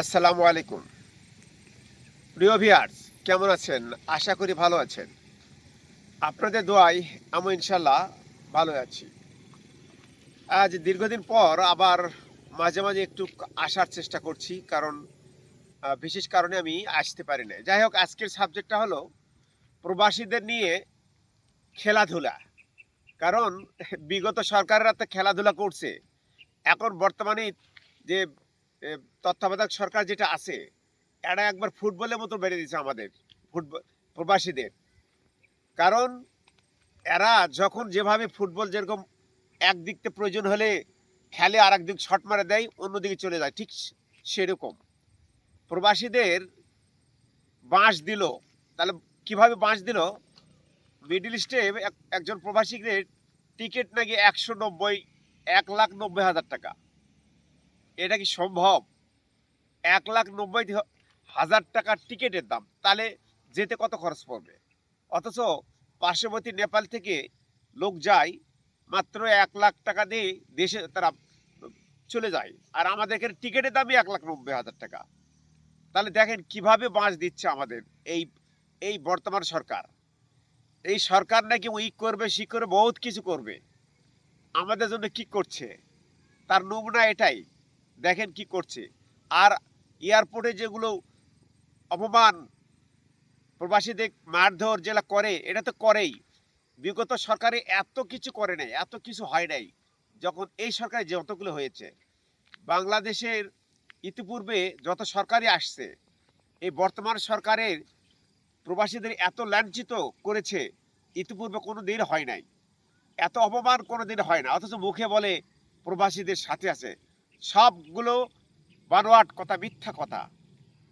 আসসালামু আলাইকুম। প্রিয় ভিয়ার্স কেমন আছেন? আশা করি ভালো আছেন। আপনাদের দোয়াই আমি ইনশাল্লাহ ভালো আছি। আজ দীর্ঘদিন পর আবার মাঝে মাঝে একটু আসার চেষ্টা করছি, কারণ বিশেষ কারণে আমি আসতে পারি না যাই হোক, আজকের সাবজেক্টটা হলো প্রবাসীদের নিয়ে খেলাধুলা। কারণ, বিগত সরকারেরা তো খেলাধুলা করছে। এখন বর্তমানে যে তত্ত্বাবধায়ক সরকার যেটা আছে, এরা একবার ফুটবলের মতো বেড়ে দিয়েছে আমাদের ফুটবল প্রবাসীদের। কারণ এরা যখন যেভাবে ফুটবল যেরকম একদিক থেকে প্রয়োজন হলে খেলে আর একদিক শট মারে দেয়, অন্যদিকে চলে যায়, ঠিক সেরকম। প্রবাসীদের বাঁশ দিল, তাহলে কীভাবে বাঁশ দিল? মিডিল ইস্টে এক- একজন প্রবাসীদের টিকিট নাকি একশো নব্বই, এক লাখ নব্বই হাজার টাকা। এটা কি সম্ভব? এক লাখ নব্বই হাজার টাকার টিকিটের দাম। তাহলে যেতে কত খরচ পড়বে? অথচ পার্শ্ববর্তী নেপাল থেকে লোক যায়, মাত্র এক লাখ টাকা দিয়ে দেশে তারা চলে যায়। আর আমাদের এখানে টিকিটের দামই এক লাখ নব্বই হাজার টাকা। তাহলে দেখেন কীভাবে বাঁশ দিচ্ছে আমাদের এই এই বর্তমান সরকার। এই সরকার নাকি উইক করবে, সি করবে, বহুত কিছু করবে। আমাদের জন্য কি করছে? তার নমুনা এটাই। দেখেন কি করছে। আর এয়ারপোর্টে যেগুলো অপমান প্রবাসীদের মারধর যেটা করে, এটা তো করেই। বিগত সরকারে এত কিছু করে নাই, এত কিছু হয় নাই, যখন এই সরকারে যতগুলো হয়েছে। বাংলাদেশের ইতিপূর্বে যত সরকারই আসছে, এই বর্তমান সরকারের প্রবাসীদের এত লাঞ্ছিত করেছে, ইতিপূর্বে কোনো দিন হয় নাই। এত অপমান কোনো দিন হয় না, অথচ মুখে বলে প্রবাসীদের সাথে আছে। সবগুলো বানোয়াট কথা, মিথ্যা কথা।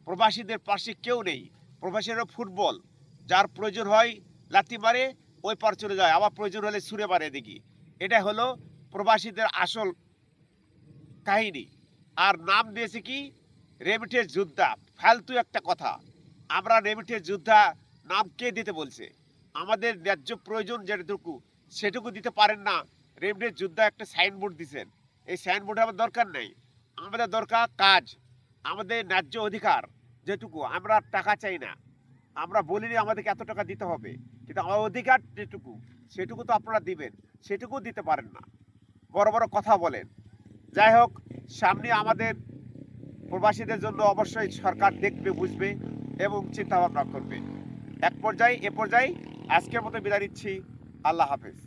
প্রবাসীদের পাশে কেউ নেই। প্রবাসীরা ফুটবল। যার প্রয়োজন হয় লাথি মারে, ওই পার চলে যায়। আবার প্রয়োজন হলে সুরে মারে দেখি এটা হলো প্রবাসীদের আসল কাহিনী। আর নাম দিয়েছে কি? রেমিটের যোদ্ধা। ফালতু একটা কথা। আমরা রেমিটের যোদ্ধা নাম কে দিতে বলছে? আমাদের ন্যায্য প্রয়োজন যেটুকু, সেটুকু দিতে পারেন না। রেমিটের যোদ্ধা একটা সাইনবোর্ড দিছেন এই সাইনবোর্ডে আমার দরকার নেই। আমাদের দরকার কাজ, আমাদের ন্যায্য অধিকার, যেটুকু। আমরা টাকা চাই না। আমরা বলিনি আমাদেরকে এত টাকা দিতে হবে, কিন্তু আমার অধিকার যেটুকু, সেটুকু তো আপনারা দিবেন সেটুকু দিতে পারেন না। বড় বড় কথা বলেন। যাই হোক, সামনে আমাদের প্রবাসীদের জন্য অবশ্যই সরকার দেখবে, বুঝবে এবং চিন্তা ভাবনা করবে। এক পর্যায়ে, এ পর্যায়ে আজকের মতো বিদায় নিচ্ছি। আল্লাহ হাফেজ।